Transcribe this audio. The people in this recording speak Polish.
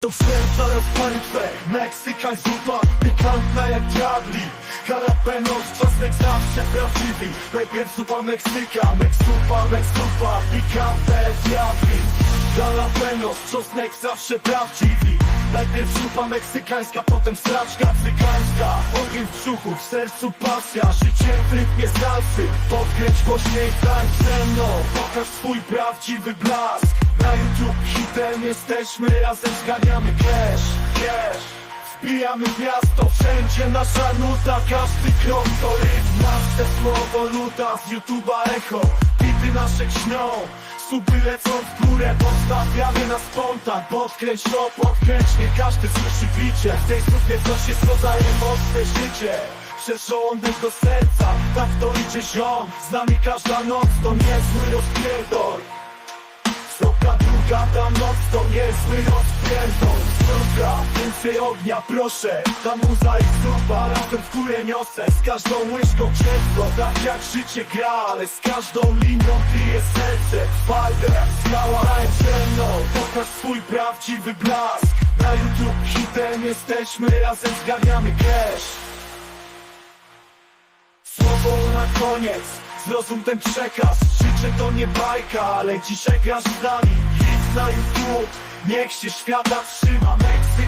To serca rozpary twe Meksykań zupa Pikantna jak diabli. Jalapenos, czosnek zawsze prawdziwy. Najpierw zupa Meksyka Meksupa, meksupa Pikantne diabli. Jalapenos, czosnek zawsze prawdziwy. Najpierw zupa meksykańska, potem straczka cygańska. Ogień w brzuchu, w sercu pasja. Życie w rytmie salsy Podkręć głośniej, tańcz ze mną. Pokaż swój prawdziwy blask Na YouTube hitem jesteśmy Razem zganiamy cash, cash. Wbijamy miasto, wszędzie nasza nuta. Każdy krok to rytm, nasze słowo luta. Z YouTube'a echo, bity nasze śnią. Suby lecą w górę, podstawiamy na spontan Podkręć to, podkręć, nie każdy słyszy bicie. W tej grupie coś jest, co daje mocne życie. Przez żołądek do serca, tak to idzie ziom. Z nami każda noc to niezły rozpierdol Noc to niezły rozpierdol. Dobra, więcej ognia proszę. Ta muza i zupa, razem w górę niosę. Z każdą łyżką ciepło, tak jak życie gra Ale z każdą linią bije serce. Twarde jak skała, tańcz ze mną Pokaż swój prawdziwy blask. Na YouTube hitem jesteśmy, razem zgarniamy cash. Słowo na koniec, zrozum ten przekaz. Życie to nie bajka, ale dzisiaj grasz z nami Na YouTube, niech się świata trzyma. Meksyk i